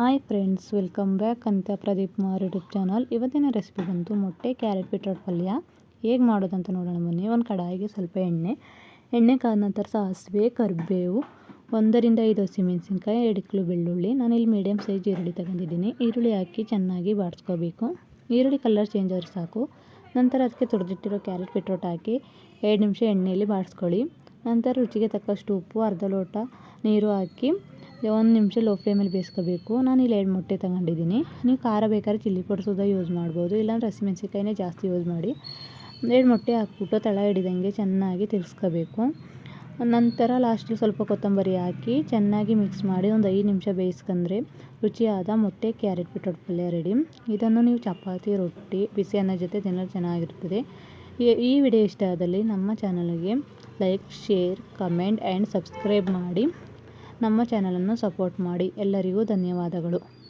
Hi friends welcome back ಅಂತ Pradeep Kumar YouTube channel ಇವತ್ತಿನ recipe ಬಂತು ಮೊಟ್ಟೆ ಕ್ಯಾರೆಟ್ ಬೀಟ್ರೋಟ್ ಪಲ್ಯ. ಹೇಗೆ ಮಾಡೋದಂತ ನೋಡೋಣ ಬನ್ನಿ. ಒಂದು ಕಡಾಯಿಗೆ ಸ್ವಲ್ಪ ಎಣ್ಣೆ. ಎಣ್ಣೆ ಕಾದ ನಂತರ ಸಾಸಿವೆ, ಕರಿಬೇವು, ಒಂದರಿಂದ ಐದು ಹಸಿಮೆಣಸಿನ್ಕಾಯಿ ಎರಡು ಬೆಳ್ಳುಳ್ಳಿ. ನಾನು ಇಲ್ಲಿ ಮೀಡಿಯಮ್ ಸೈಜ್ ಈರುಳ್ಳಿ ತಗೊಂಡಿದ್ದೀನಿ. ಈರುಳ್ಳಿ ಹಾಕಿ ಚೆನ್ನಾಗಿ ಬಾಡಿಸ್ಕೋಬೇಕು. ಈರುಳ್ಳಿ ಕಲರ್ ಚೇಂಜ್ ಆದರೆ ಸಾಕು. ನಂತರ ಅದಕ್ಕೆ ತುರಿದಿಟ್ಟಿರೋ ಕ್ಯಾರೆಟ್ ಬೀಟ್ರೋಟ್ ಹಾಕಿ ಎರಡು ನಿಮಿಷ ಎಣ್ಣೆಯಲ್ಲಿ ಬಾಡಿಸ್ಕೊಳ್ಳಿ. ನಂತರ ರುಚಿಗೆ ತಕ್ಕಷ್ಟು ಉಪ್ಪು, ಅರ್ಧ ಲೋಟ ನೀರು ಹಾಕಿ ಒಂದು ನಿಮಿಷ ಲೋ ಫ್ಲೇಮಲ್ಲಿ ಬೇಯಿಸ್ಕೋಬೇಕು. ನಾನು ಇಲ್ಲಿ ಎರಡು ಮೊಟ್ಟೆ ತಗೊಂಡಿದ್ದೀನಿ. ನೀವು ಖಾರ ಬೇಕಾದ್ರೆ ಚಿಲ್ಲಿ ಪೌಡರ್ ಸುದ ಯೂಸ್ ಮಾಡ್ಬೋದು. ಇಲ್ಲಾಂದ್ರೆ ಹಸಿಮೆಣ್ಸಿಕಾಯಿನೇ ಜಾಸ್ತಿ ಯೂಸ್ ಮಾಡಿ. ಎರಡು ಮೊಟ್ಟೆ ಹಾಕ್ಬಿಟ್ಟು ತಳ ಹಿಡಿದಂಗೆ ಚೆನ್ನಾಗಿ ತಿರ್ಸ್ಕೋಬೇಕು. ನಂತರ ಲಾಸ್ಟಲ್ಲಿ ಸ್ವಲ್ಪ ಕೊತ್ತಂಬರಿ ಹಾಕಿ ಚೆನ್ನಾಗಿ ಮಿಕ್ಸ್ ಮಾಡಿ ಒಂದು ಐದು ನಿಮಿಷ ಬೇಯಿಸ್ಕೊಂಡ್ರೆ ರುಚಿಯಾದ ಮೊಟ್ಟೆ ಕ್ಯಾರೆಟ್ ಬಿಟ್ಟೊಟ್ಟು ಪಲ್ಯ ರೆಡಿ ಇದನ್ನು ನೀವು ಚಪಾತಿ, ರೊಟ್ಟಿ, ಬಿಸಿ ಅನ್ನ ಜೊತೆ ತಿನ್ನಲು ಚೆನ್ನಾಗಿರ್ತದೆ. ಈ ವಿಡಿಯೋ ಇಷ್ಟ ಆದಲ್ಲಿ ನಮ್ಮ ಚಾನಲ್ಗೆ like share comment and subscribe ಮಾಡಿ. ನಮ್ಮ ಚಾನಲನ್ನು ಸಪೋರ್ಟ್ ಮಾಡಿ. ಎಲ್ಲರಿಗೂ ಧನ್ಯವಾದಗಳು.